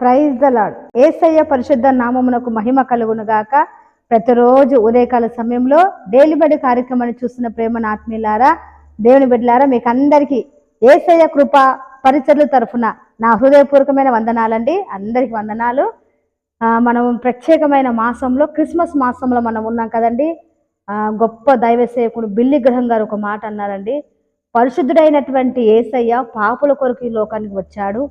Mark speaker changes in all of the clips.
Speaker 1: Praise the lord ఏసయ్య పరిశుద్ధ నామమునకు మహిమ కలుగును గాక. ప్రతిరోజు ఉదయకాల సమయంలో డైలీ బడి కార్యక్రమాన్ని చూస్తున్న ప్రేమ ఆత్మీయులారా దేవుని బిడ్డలారా మీకు అందరికీ ఏసయ్య కృప పరిచర్ల తరఫున నా హృదయపూర్వకమైన వందనాలండి. అందరికి వందనాలు. మనం ప్రత్యేకమైన మాసంలో క్రిస్మస్ మాసంలో మనం ఉన్నాం కదండి. గొప్ప దైవ సేవకుడు బిల్లి గ్రహం గారు ఒక మాట అన్నారండి. పరిశుద్ధుడైనటువంటి ఏసయ్య పాపుల కొరకు ఈ లోకానికి వచ్చాడు.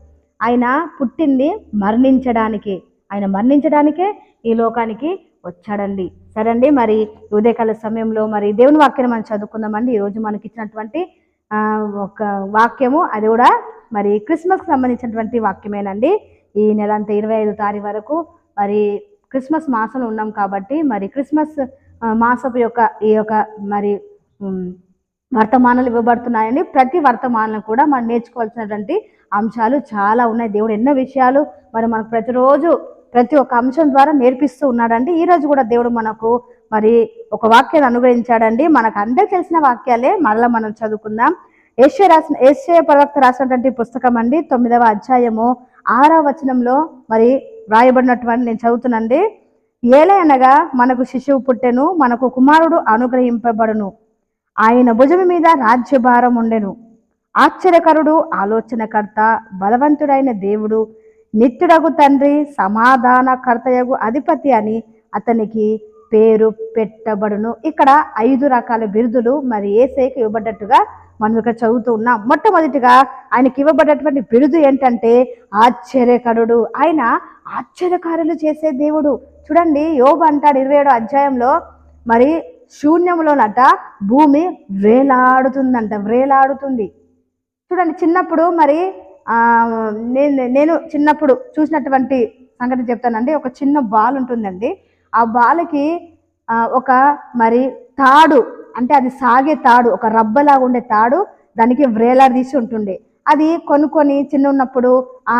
Speaker 1: ఆయన పుట్టింది మరణించడానికి. ఆయన మరణించడానికే ఈ లోకానికి వచ్చాడండి. సరే అండి మరి ఉదయకాల సమయంలో మరి దేవుని వాక్యాన్ని మనం చదువుకుందామండి. ఈరోజు మనకి ఇచ్చినటువంటి ఒక వాక్యము అది కూడా మరి క్రిస్మస్కి సంబంధించినటువంటి వాక్యమేనండి. ఈ నెల అంతా ఇరవై ఐదు తారీఖు వరకు మరి క్రిస్మస్ మాసంలో ఉన్నాం కాబట్టి మరి క్రిస్మస్ మాసపు యొక్క ఈ యొక్క మరి వర్తమానాలు ఇవ్వబడుతున్నాయండి ప్రతి వర్తమానం కూడా మనం నేర్చుకోవాల్సినటువంటి అంశాలు చాలా ఉన్నాయి. దేవుడు ఎన్నో విషయాలు మరి మనకు ప్రతిరోజు ప్రతి ఒక్క అంశం ద్వారా నేర్పిస్తూ ఉన్నాడండి. ఈ రోజు కూడా దేవుడు మనకు మరి ఒక వాక్యాన్ని అనుగ్రహించాడండి. మనకు అందరికి తెలిసిన వాక్యాలే మరలా మనం చదువుకుందాం. ఏషియా రాసిన ఏషియా ప్రవక్త రాసినటువంటి పుస్తకం అండి. తొమ్మిదవ అధ్యాయము ఆరవ వచనంలో మరి వ్రాయబడినటువంటి నేను చదువుతున్నాండి ఏలే అనగా మనకు శిశువు పుట్టెను మనకు కుమారుడు అనుగ్రహింపబడును. ఆయన భుజము మీద రాజ్యభారం ఉండెను. ఆశ్చర్యకరుడు ఆలోచనకర్త బలవంతుడైన దేవుడు నిత్యుడగు తండ్రి సమాధానకర్తయగు అధిపతి అని అతనికి పేరు పెట్టబడును. ఇక్కడ ఐదు రకాల బిరుదులు మరి ఏసైకి ఇవ్వబడ్డట్టుగా మనం ఇక్కడ చదువుతూ ఉన్నాం. మొట్టమొదటిగా ఆయనకి ఇవ్వబడ్డటువంటి బిరుదు ఏంటంటే ఆశ్చర్యకరుడు. ఆయన ఆశ్చర్యకారులు చేసే దేవుడు. చూడండి యోబు అంటాడు ఇరవై ఏడో అధ్యాయంలో మరి శూన్యంలోనట భూమి వేలాడుతుందంట వేలాడుతుంది చూడండి చిన్నప్పుడు మరి నేను నేను చిన్నప్పుడు చూసినటువంటి సంగతి చెప్తానండి. ఒక చిన్న బాల్ ఉంటుందండి. ఆ బాల్కి ఒక మరి తాడు అంటే అది సాగే తాడు ఒక రబ్బలాగా ఉండే తాడు దానికి వ్రేలాడదీసి ఉంటుండే. అది కొనుక్కొని చిన్న ఉన్నప్పుడు ఆ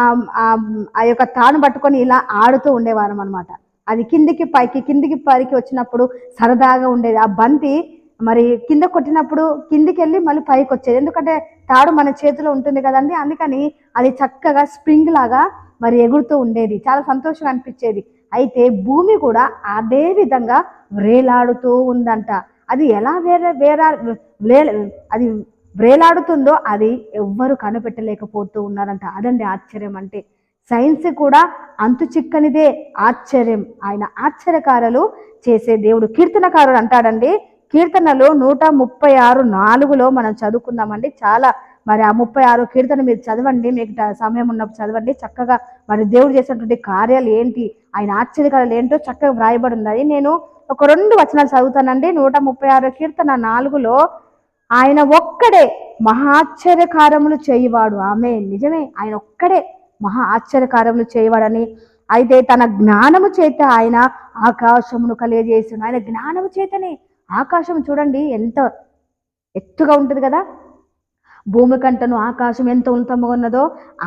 Speaker 1: ఆ యొక్క తాను పట్టుకొని ఇలా ఆడుతూ ఉండేవారం అనమాట అది కిందికి పైకి కిందికి పైకి వచ్చినప్పుడు సరదాగా ఉండేది. ఆ బంతి మరి కింద కొట్టినప్పుడు కిందికి వెళ్ళి మళ్ళీ పైకి వచ్చేది. ఎందుకంటే తాడు మన చేతిలో ఉంటుంది కదండి. అందుకని అది చక్కగా స్ప్రింగ్ లాగా మరి ఎగురుతూ ఉండేది. చాలా సంతోషంగా అనిపించేది. అయితే భూమి కూడా అదే విధంగా వ్రేలాడుతూ ఉందంట. అది ఎలా వేరే వేరే వ్రే అది వ్రేలాడుతుందో అది ఎవ్వరు కనిపెట్టలేకపోతూ ఉన్నారంట. అదండి ఆశ్చర్యం అంటే. సైన్స్ కూడా అంతు చిక్కనిదే ఆశ్చర్యం. ఆయన ఆశ్చర్యకారులు చేసే దేవుడు కీర్తనకారుడు అంటాడండి. కీర్తనలు నూట ముప్పై ఆరు నాలుగులో మనం చదువుకుందామండి. చాలా మరి ఆ ముప్పై ఆరు కీర్తన మీరు చదవండి. మీకు సమయం ఉన్నప్పుడు చదవండి. చక్కగా మరి దేవుడు చేసినటువంటి కార్యాలు ఏంటి ఆయన ఆశ్చర్యకారులు ఏంటో చక్కగా వ్రాయబడి ఉన్నది. నేను ఒక రెండు వచనాలు చదువుతానండి. నూట ముప్పై ఆరు కీర్తన నాలుగులో ఆయన ఒక్కడే మహాశ్చర్యకారములు చేయవాడు చేయువాడు. ఆమె నిజమే. ఆయన ఒక్కడే మహా ఆశ్చర్యకారములు చేయవాడని. అయితే తన జ్ఞానము చేత ఆయన ఆకాశమును కలియజేసిన ఆయన జ్ఞానము చేతనే ఆకాశం చూడండి ఎంత ఎత్తుగా ఉంటుంది కదా. భూమి కంటను ఆకాశం ఎంత ఉన్నతంగా ఉన్నదో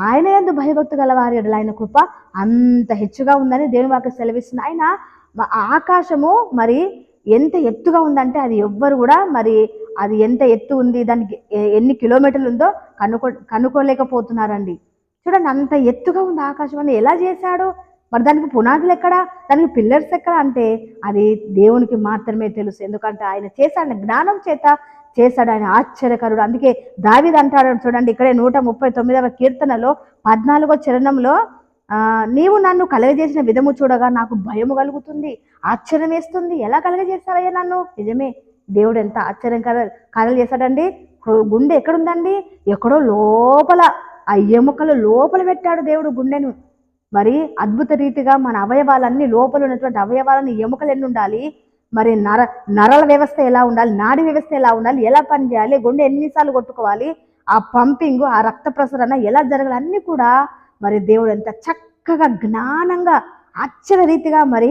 Speaker 1: ఆయన ఎందు భయభక్తి గలవారి ఆయన కృప అంత హెచ్చుగా ఉందని దేవుని వాకి సెలవిస్తుంది. ఆయన ఆకాశము మరి ఎంత ఎత్తుగా ఉందంటే అది ఎవ్వరు కూడా మరి అది ఎంత ఎత్తు ఉంది దానికి ఎన్ని కిలోమీటర్లు ఉందో కనుక్కో కనుక్కోలేకపోతున్నారండి. చూడండి అంత ఎత్తుగా ఉంది ఆకాశం అని ఎలా చేశాడు? మరి దానికి పునాదులు ఎక్కడ? దానికి పిల్లర్స్ ఎక్కడ? అంటే అది దేవునికి మాత్రమే తెలుసు. ఎందుకంటే ఆయన చేశాడు జ్ఞానం చేత చేశాడు. ఆయన ఆశ్చర్యకరుడు. అందుకే దావిది అంటాడు చూడండి ఇక్కడే నూట ముప్పై తొమ్మిదవ కీర్తనలో పద్నాలుగో చరణంలో నీవు నన్ను కలగజేసిన విధము చూడగా నాకు భయము కలుగుతుంది ఆశ్చర్యం వేస్తుంది. ఎలా కలగజేస్తావయ్యా నన్ను? నిజమే దేవుడు ఎంత ఆశ్చర్యం కల కలలు చేశాడండి. గుండె ఎక్కడుందండి? ఎక్కడో లోపల ఆ ఎముకలు లోపల పెట్టాడు దేవుడు గుండెను. మరి అద్భుత రీతిగా మన అవయవాలన్నీ లోపల ఉన్నటువంటి అవయవాలని ఎముకలు ఎన్ని ఉండాలి? మరి నర నరల వ్యవస్థ ఎలా ఉండాలి? నాడి వ్యవస్థ ఎలా ఉండాలి? ఎలా పనిచేయాలి? గుండె ఎన్నిసార్లు కొట్టుకోవాలి? ఆ పంపింగ్ ఆ రక్త ప్రసరణ ఎలా జరగాలి? అన్నీ కూడా మరి దేవుడు ఎంత చక్కగా జ్ఞానంగా ఆశ్చర్య రీతిగా మరి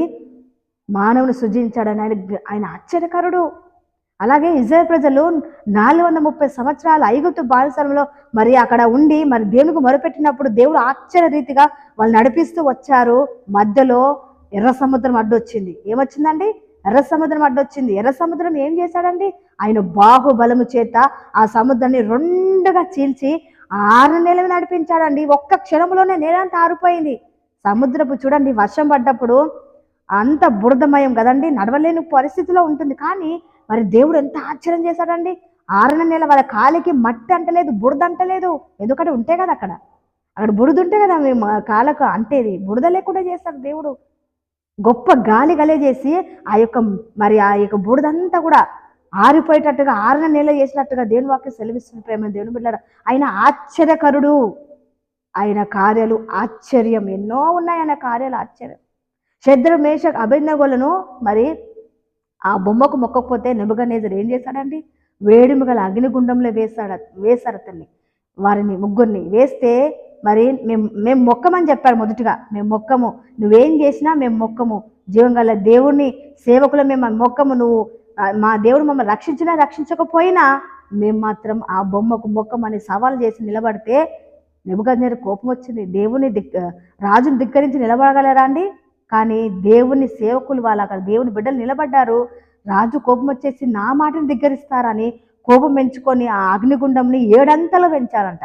Speaker 1: మానవుని సృజించాడని ఆయన ఆయన ఆశ్చర్యకరుడు. అలాగే ఇజ్రాయల్ ప్రజలు నాలుగు వందల ముప్పై సంవత్సరాల ఐగుప్తు బానిసంలో మరి అక్కడ ఉండి మరి దేవునికి మొరపెట్టినప్పుడు దేవుడు ఆశ్చర్య రీతిగా వాళ్ళు నడిపిస్తూ వచ్చారు. మధ్యలో ఎర్ర సముద్రం అడ్డొచ్చింది. ఏమొచ్చిందండి? ఎర్ర సముద్రం అడ్డొచ్చింది. ఎర్ర సముద్రం ఏం చేశాడండి? ఆయన బాహుబలము చేత ఆ సముద్రాన్ని రెండుగా చీల్చి ఆరు నెలలు నడిపించాడండి. ఒక్క క్షణంలోనే నేలంతా ఆరిపోయింది. సముద్రపు చూడండి వర్షం పడ్డప్పుడు అంత బురదమయం కదండి. నడవలేని పరిస్థితిలో ఉంటుంది. కానీ మరి దేవుడు ఎంత ఆశ్చర్యం చేశాడండి? ఆరున నెల వాళ్ళ కాలికి మట్టి అంటలేదు బురద అంటలేదు. ఎందుకంటే ఉంటే కదా అక్కడ. అక్కడ బురద ఉంటే కదా మేము కాళ్ళకు అంటేది. బురద లేకుండా చేస్తాడు దేవుడు. గొప్ప గాలి గలేజేసి ఆ యొక్క మరి ఆ యొక్క బురదంతా కూడా ఆరిపోయేటట్టుగా ఆరణ నెల చేసినట్టుగా దేవుని వాక్యం సెలవిస్తున్న ప్రేమ దేవుని బిడ్డాడు ఆయన ఆశ్చర్యకరుడు. ఆయన కార్యాలు ఆశ్చర్యం. ఎన్నో ఉన్నాయి ఆయన కార్యాలు ఆశ్చర్యం. శద్ర మేష అభిజ్ఞగోలను మరి ఆ బొమ్మకు మొక్కకపోతే నెబుగనేజర్ ఏం చేశాడండి వేడిమి గల అగ్నిగుండంలో వేశాడు వేశారు అతన్ని. వారిని ముగ్గురిని వేస్తే మరి మేము మేము మొక్కమని చెప్పాడు మొదటిగా. మేము మొక్కము. నువ్వేం చేసినా మేము మొక్కము. జీవం గల దేవుణ్ణి సేవకులు మేము మొక్కము. నువ్వు మా దేవుడు మమ్మల్ని రక్షించినా రక్షించకపోయినా మేము మాత్రం ఆ బొమ్మకు మొక్కమని సవాల్ చేసి నిలబడితే నెబుకద్నేరు కోపం వచ్చింది. దేవుని దిక్ రాజుని ధిక్కరించి నిలబడగలరా అండి? కానీ దేవుని సేవకులు వాళ్ళు అక్కడ దేవుని బిడ్డలు నిలబడ్డారు. రాజు కోపం వచ్చేసి నా మాటను ధిక్కరిస్తారని కోపం పెంచుకొని ఆ అగ్నిగుండంని ఏడంతలు పెంచారంట.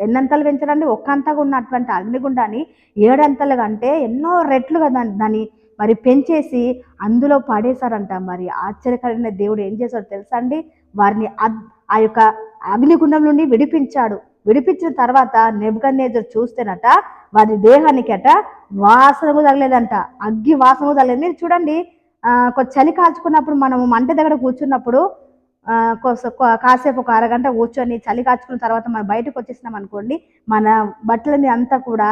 Speaker 1: ఎన్నంతలు పెంచారండి ఒక్కంతగా ఉన్నటువంటి అగ్నిగుండాన్ని ఏడంతలు అంటే ఎన్నో రెట్లుగా దాన్ని దాన్ని మరి పెంచేసి అందులో పాడేశారంట. మరి ఆశ్చర్యకరమైన దేవుడు ఏం చేశాడు తెలుసా అండి? వారిని అద్- ఆ యొక్క అగ్నిగుండం నుండి విడిపించాడు. విడిపించిన తర్వాత నెబుకన్నేజర్ చూస్తేనట వారి దేహానికి అట వాసనకు తగలేదంట. అగ్గి వాసనకు తగలేదు. మీరు చూడండి కొంచెం చలి కాచుకున్నప్పుడు మనము మంట దగ్గర కూర్చున్నప్పుడు కాసేపు ఒక అరగంట కూర్చొని చలి కాచుకున్న తర్వాత మనం బయటకు వచ్చేసినాం అనుకోండి మన బట్టల మీద అంతా కూడా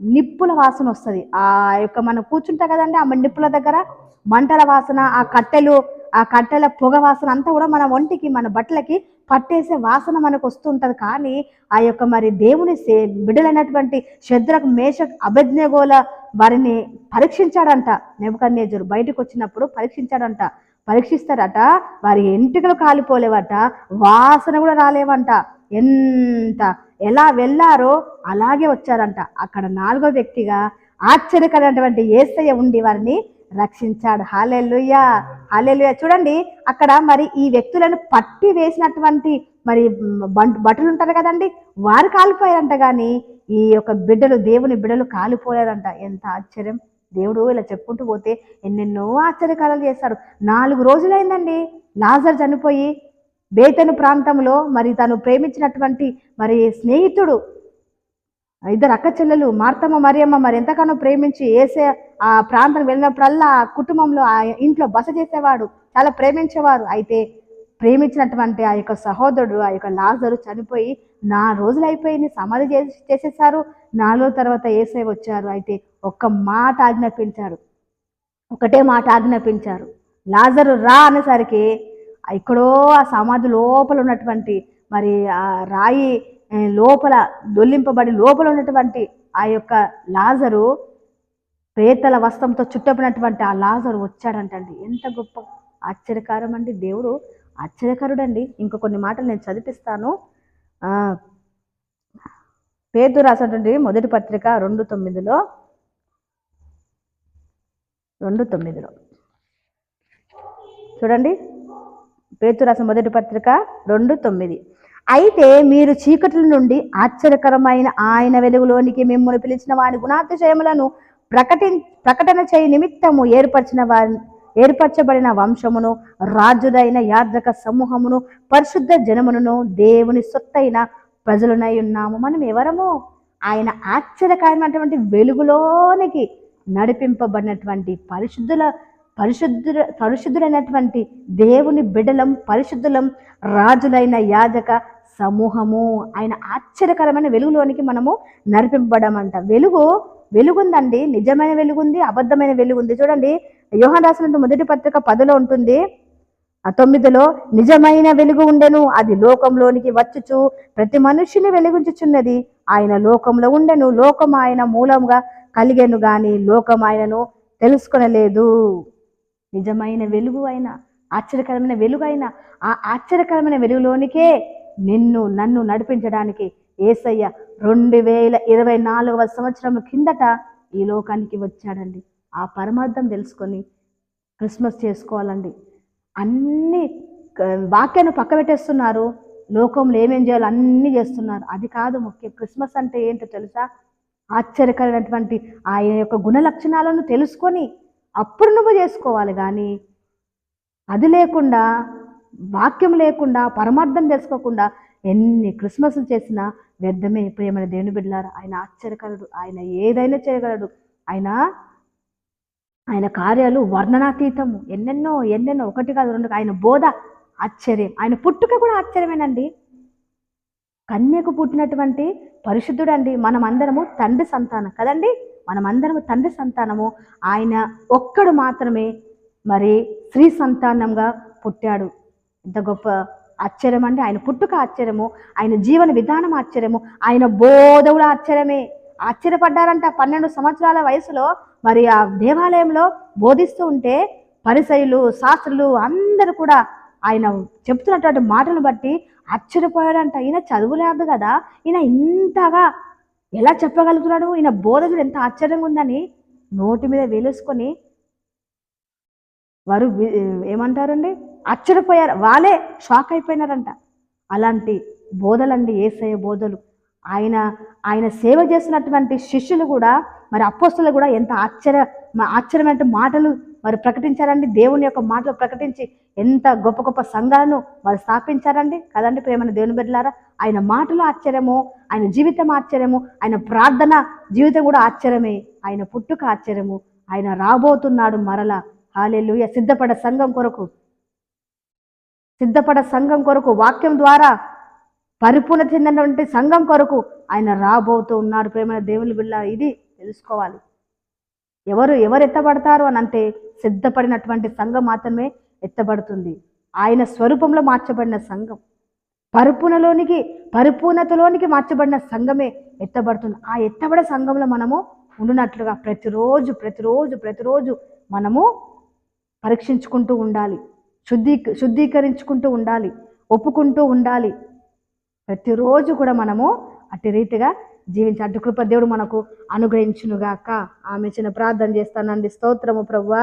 Speaker 1: నిప్పుల వాసన వస్తుంది. ఆ యొక్క మనం కూర్చుంటాం కదండి ఆ నిప్పుల దగ్గర మంటల వాసన ఆ కట్టెలు ఆ కట్టెల పొగ వాసన అంతా కూడా మన ఒంటికి మన బట్టలకి పట్టేసే వాసన మనకు వస్తుంటుంది. కానీ ఆ యొక్క మరి దేవుని సే బిడ్డలైనటువంటి శద్రకు మేష అభిజ్ఞగోల వారిని పరీక్షించాడంట. నెబుకన్నేజరు బయటకు వచ్చినప్పుడు పరీక్షించాడంట. పరీక్షిస్తారట వారి ఎంటికలు కాలిపోలేవట వాసన కూడా రాలేవంట. ఎంత ఎలా వెళ్ళారో అలాగే వచ్చారంట. అక్కడ నాలుగో వ్యక్తిగా ఆశ్చర్యకరమైనటువంటి ఏసయ్య ఉండి వారిని రక్షించాడు. హాలెల్లుయ్యా హాలెలుయా చూడండి అక్కడ మరి ఈ వ్యక్తులను పట్టి వేసినటువంటి మరి బం- భటులు ఉంటారు కదండి వారు కాలిపోయారంట కానీ ఈ యొక్క బిడ్డలు దేవుని బిడ్డలు కాలిపోయారంట. ఎంత ఆశ్చర్యం. దేవుడు ఇలా చెప్పుకుంటూ పోతే ఎన్నెన్నో ఆశ్చర్యకారాలు చేస్తాడు నాలుగు రోజులైందండి లాజర్ చనిపోయి బేతను ప్రాంతంలో మరి తను ప్రేమించినటువంటి మరి స్నేహితుడు ఇద్దరు అక్క చెల్లెలు మార్తమ్మ మరియమ్మ మరి ఎంతగానో ప్రేమించి ఏసే ఆ ప్రాంతం వెళ్ళినప్పుడల్లా ఆ కుటుంబంలో ఆ ఇంట్లో బస చేసేవాడు చాలా ప్రేమించేవారు. అయితే ప్రేమించినటువంటి ఆ యొక్క సహోదరుడు ఆ యొక్క లాజరు చనిపోయి నా రోజులు అయిపోయింది సమాధి చేసి చేసేసారు నాలుగు తర్వాత ఏసై వచ్చారు. అయితే ఒక్క మాట ఆజ్ఞాపించారు. ఒకటే మాట ఆజ్ఞాపించారు. లాజరు రా అనేసరికి ఎక్కడో ఆ సమాధి లోపల ఉన్నటువంటి మరి ఆ రాయి లోపల దొల్లింపబడి లోపల ఉన్నటువంటి ఆ యొక్క లాజరు ప్రేతల వస్త్రంతో చుట్టబడినటువంటి ఆ లాజరు వచ్చాడంటండి. ఎంత గొప్ప ఆశ్చర్యకారం అండి. దేవుడు ఆశ్చర్యకరుడండి. ఇంకా కొన్ని మాటలు నేను చదివిస్తాను ఆ, పేరు రాసినటువంటి మొదటి పత్రిక రెండు తొమ్మిదిలో రెండు తొమ్మిదిలో. చూడండి. పేతు రాసిన మొదటి పత్రిక రెండు తొమ్మిది. అయితే మీరు చీకట్ల నుండి ఆశ్చర్యకరమైన ఆయన వెలుగులోనికి మిమ్మల్ని పిలిచిన వారి గుణాతిశయములను ప్రకటి ప్రకటన చేయ నిమిత్తము ఏర్పరిచిన వారి ఏర్పరచబడిన వంశమును రాజుదైన యాద్రక సమూహమును పరిశుద్ధ జనమును దేవుని సొత్తైన ప్రజలనై ఉన్నాము. మనం ఎవరము? ఆయన ఆశ్చర్యకరమైనటువంటి వెలుగులోనికి నడిపింపబడినటువంటి పరిశుద్ధుల పరిశుద్ధుల పరిశుద్ధులైనటువంటి దేవుని బిడలం పరిశుద్ధులం రాజులైన యాజక సమూహము ఆయన ఆశ్చర్యకరమైన వెలుగులోనికి మనము నడిపింపబడమంట. వెలుగు వెలుగుందండి. నిజమైన వెలుగుంది అబద్ధమైన వెలుగుంది. చూడండి యోహన్ రాసిన మొదటి పత్రిక పదిలో ఉంటుంది. ఆ తొమ్మిదిలో నిజమైన వెలుగు ఉండెను అది లోకంలోనికి వచ్చుచు. ప్రతి మనుషుని వెలుగుంచుచున్నది ఆయన లోకంలో ఉండెను. లోకం ఆయన మూలంగా కలిగెను గాని లోకం ఆయనను తెలుసుకొనలేదు. నిజమైన వెలుగు అయినా ఆశ్చర్యకరమైన వెలుగు అయినా ఆ ఆశ్చర్యకరమైన వెలుగులోనికే నిన్ను నన్ను నడిపించడానికి ఏసయ్య రెండు వేల ఇరవై నాలుగవ సంవత్సరం కిందట ఈ లోకానికి వచ్చాడండి. ఆ పరమార్థం తెలుసుకొని క్రిస్మస్ చేసుకోవాలండి. అన్ని వాక్యాన్ని పక్క పెట్టేస్తున్నారు. లోకంలో ఏమేం చేయాలో అన్నీ చేస్తున్నారు. అది కాదు ముఖ్యం. క్రిస్మస్ అంటే ఏంటో తెలుసా? ఆశ్చర్యకరమైనటువంటి ఆయన యొక్క గుణ లక్షణాలను తెలుసుకొని అప్పుడు నువ్వు చేసుకోవాలి కానీ అది లేకుండా వాక్యం లేకుండా పరమార్థం తెలుసుకోకుండా ఎన్ని క్రిస్మస్లు చేసినా వ్యర్థమే. ప్రేమైన దేవుని బిడ్డలారు ఆయన ఆశ్చర్యకరుడు. ఆయన ఏదైనా చేయగలడు. ఆయన ఆయన కార్యాలు వర్ణనాతీతము. ఎన్నెన్నో ఎన్నెన్నో ఒకటి కాదు రెండు ఆయన బోధ ఆశ్చర్యం. ఆయన పుట్టుక కూడా ఆశ్చర్యమేనండి. కన్యకు పుట్టినటువంటి పరిశుద్ధుడు అండి తండ్రి సంతానం. కదండి? మనమందరము తండ్రి సంతానము. ఆయన ఒక్కడు మాత్రమే మరి స్త్రీ సంతానంగా పుట్టాడు. ఎంత గొప్ప ఆశ్చర్యం అంటే ఆయన పుట్టుక ఆశ్చర్యము ఆయన జీవన విధానం ఆశ్చర్యము ఆయన బోధ కూడా ఆశ్చర్యమే. ఆశ్చర్యపడ్డారంట పన్నెండు సంవత్సరాల వయసులో మరి ఆ దేవాలయంలో బోధిస్తూ ఉంటే పరిసయులు శాస్త్రులు అందరూ కూడా ఆయన చెప్తున్నటువంటి మాటలు బట్టి ఆశ్చర్యపోయాడంట. ఈయన చదువులేదు కదా ఈయన ఇంతగా ఎలా చెప్పగలుగుతున్నాడు? ఈయన బోధకుడు ఎంత ఆశ్చర్యంగా ఉందని నోటి మీద వేలేసుకొని వారు ఏమంటారండి? ఆశ్చర్యపోయారు వాళ్ళే షాక్ అయిపోయినారంట. అలాంటి బోధలండి ఏసయ్య బోధలు. ఆయన ఆయన సేవ చేసినటువంటి శిష్యులు కూడా మరి అపోస్తులు కూడా ఎంత ఆశ్చర్య ఆశ్చర్యమైన మాటలు మరి ప్రకటించారండి. దేవుని యొక్క మాటలు ప్రకటించి ఎంత గొప్ప గొప్ప సంఘాలను వారు స్థాపించారండి. కదండి ప్రేమను దేవుని బిడ్డలారా? ఆయన మాటలు ఆశ్చర్యము ఆయన జీవితం ఆశ్చర్యము ఆయన ప్రార్థన జీవితం కూడా ఆశ్చర్యమే. ఆయన పుట్టుక ఆశ్చర్యము. ఆయన రాబోతున్నాడు మరల. హాలేలుయ. సిద్ధపడ సంఘం కొరకు సిద్ధపడ సంఘం కొరకు వాక్యం ద్వారా పరిపూర్ణ చెందినటువంటి సంఘం కొరకు ఆయన రాబోతూ ఉన్నారు. ప్రేమ దేవుని బిళ్ళ ఇది తెలుసుకోవాలి. ఎవరు ఎవరు ఎత్తబడతారు అని అంటే సిద్ధపడినటువంటి సంఘం మాత్రమే ఎత్తబడుతుంది. ఆయన స్వరూపంలో మార్చబడిన సంఘం. పరిపూర్ణలోనికి పరిపూర్ణతలోనికి మార్చబడిన సంఘమే ఎత్తబడుతుంది. ఆ ఎత్తబడ సంఘంలో మనము ఉండినట్లుగా ప్రతిరోజు ప్రతిరోజు ప్రతిరోజు మనము పరీక్షించుకుంటూ ఉండాలి. శుద్ధీ శుద్ధీకరించుకుంటూ ఉండాలి ఒప్పుకుంటూ ఉండాలి. ప్రతిరోజు కూడా మనము అట్టి రీతిగా జీవించి అటు కృప దేవుడు మనకు అనుగ్రహించునుగాక. ఆమె చిన్న ప్రార్థన చేస్తానండి. స్తోత్రము ప్రవ్వా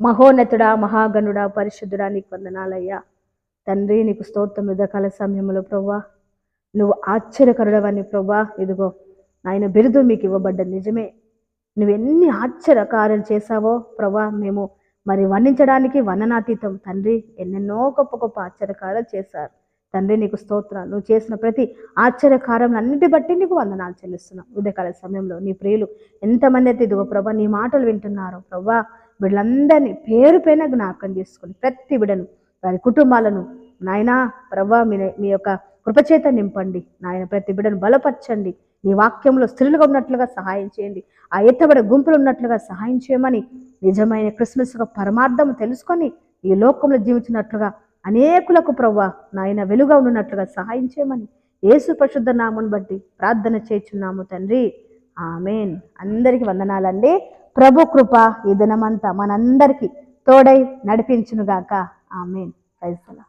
Speaker 1: మహోన్నతుడా మహాగణుడా పరిశుద్ధుడా నీకు వందనాలయ్యా. తండ్రి నీకు స్తోత్రం యుద్ధకాల సమయంలో ప్రవ్వా నువ్వు ఆశ్చర్యకరుడవని ప్రవ్వా ఇదిగో నాయన బిరుదు మీకు ఇవ్వబడ్డ నిజమే. నువ్వు ఎన్ని ఆశ్చర్యకార్యం చేశావో ప్రభా మేము మరి వర్ణించడానికి వర్ణనాతీతం. తండ్రి ఎన్నెన్నో గొప్ప గొప్ప ఆశ్చర్యకారాలు చేశారు. తండ్రి నీకు స్తోత్రాలు. నువ్వు చేసిన ప్రతి ఆశ్చర్యకారం అన్నిటి బట్టి నీకు వందనాలు చెల్లిస్తున్నాం. ఉదయకాల సమయంలో నీ ప్రియులు ఎంతమంది అయితే ఇదిగో ప్రభా నీ మాటలు వింటున్నారో ప్రభా వీళ్ళందరినీ పేరు పైన జ్ఞాపకం చేసుకుని ప్రతి బిడను వారి కుటుంబాలను నాయనా ప్రభా మీ మీ యొక్క కృపచేత నింపండి. నాయన ప్రతి బిడ్డను బలపరచండి. నీ వాక్యంలో స్త్రీలుగా ఉన్నట్లుగా సహాయం చేయండి. ఆ ఎత్తబడి గుంపులు ఉన్నట్లుగా సహాయం చేయమని నిజమైన క్రిస్మస్ యొక్క పరమార్థం తెలుసుకొని ఈ లోకంలో జీవించినట్లుగా అనేకులకు ప్రవ్వ నాయన వెలుగా ఉన్నట్లుగా సహాయం చేయమని యేసు పరిశుద్ధ నామను బట్టి ప్రార్థన చేస్తున్నాము తండ్రి. ఆమెన్. అందరికి వందనాలండి. ప్రభు కృప ఈ దినమంతా మనందరికీ తోడై నడిపించునుగాక. ఆమెన్. ఫైజలా